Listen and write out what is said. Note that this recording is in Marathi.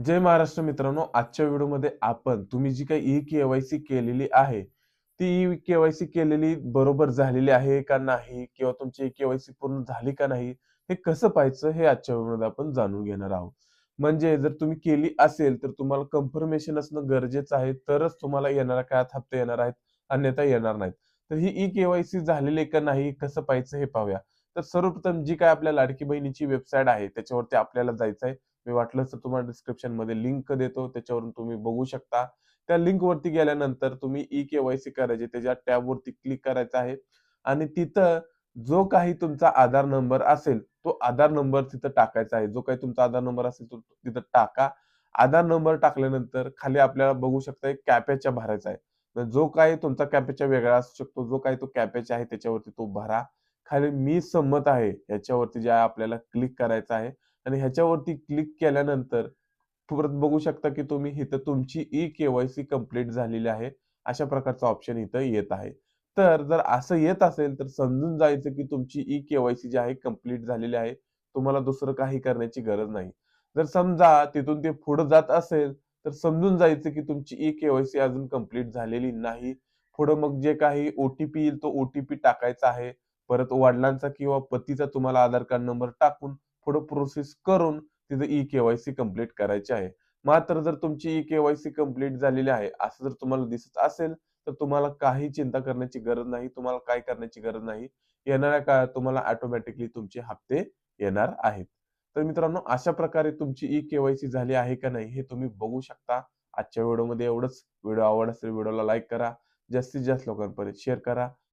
जय महाराष्ट्र मित्रांनो आजच्या व्हिडिओमध्ये आपण तुम्ही जी काही ई केवायसी केलेली आहे ती ई केवायसी केलेली बरोबर झालेली आहे का नाही? किंवा तुमची ई केवायसी पूर्ण झाली का नाही? हे कसं पाहायचं हे आजच्या व्हिडिओमध्ये आपण जाणून घेणार आहोत. म्हणजे जर तुम्ही केली असेल तर तुम्हाला कन्फर्मेशन असणं गरजेचं आहे तरच तुम्हाला येणाऱ्या काळात हप्ते येणार आहेत अन्यथा येणार नाहीत. तर ही ई केवायसी झालेली आहे का नाही कसं पाहायचं हे पाहूया. तर सर्वप्रथम जी काय आपल्या लाडकी बहिणीची वेबसाईट आहे त्याच्यावरती आपल्याला जायचं आहे मी वाटलंच तर तुम्हाला डिस्क्रिप्शनमध्ये लिंक देतो त्याच्यावरून तुम्ही बघू शकता. त्या लिंक वरती गेल्यानंतर तुम्ही ई केवायसी करायची त्याच्या टॅब वरती क्लिक करायचं आहे. आणि तिथं जो काही तुमचा आधार नंबर असेल तो आधार नंबर तिथं टाकायचा आहे. जो काही तुमचा आधार नंबर असेल तो तिथं टाका. आधार नंबर टाकल्यानंतर खाली आपल्याला बघू शकता एक भरायचा आहे. जो काही तुमचा कॅपेचा वेगळा असू शकतो जो काही तो कॅपेचा आहे त्याच्यावरती तो भरा. खाली मी संमत आहे याच्यावरती जे आपल्याला क्लिक करायचं आहे आणि ह्याच्यावरती क्लिक केल्यानंतर परत बघू शकता की तुम्ही इथं तुमची ई केवायसी कंप्लीट झालेली आहे. अशा प्रकारचा ऑप्शन इथं येत आहे. तर जर असं येत असेल तर समजून जायचं की तुमची ई केवायसी जी आहे कंप्लीट झालेली आहे. तुम्हाला दुसरं काही करण्याची गरज नाही. जर समजा तिथून ते पुढे जात असेल तर समजून जायचं की तुमची ई केवायसी अजून कंप्लीट झालेली नाही. पुढे मग जे काही ओटीपी येईल तो ओटीपी टाकायचा आहे. परत वडिलांचा किंवा पतीचा तुम्हाला आधार कार्ड नंबर टाकून पुढे प्रोसेस करून तिथं ई केवायसी कंप्लीट करायची आहे. मात्र जर तुमची ई केवायसी कंप्लीट झालेली आहे असं जर तुम्हाला दिसत असेल तर तुम्हाला काही चिंता करण्याची गरज नाही तुम्हाला काय करण्याची गरज नाही. येणाऱ्या काळात तुम्हाला ऑटोमॅटिकली तुमचे हप्ते येणार आहेत. तर मित्रांनो अशा प्रकारे तुमची ई केवायसी झाली आहे का नाही हे तुम्ही बघू शकता. आजच्या व्हिडिओमध्ये एवढंच. व्हिडिओ आवड असेल व्हिडिओला लाईक करा. जास्तीत जास्त लोकांपर्यंत शेअर करा.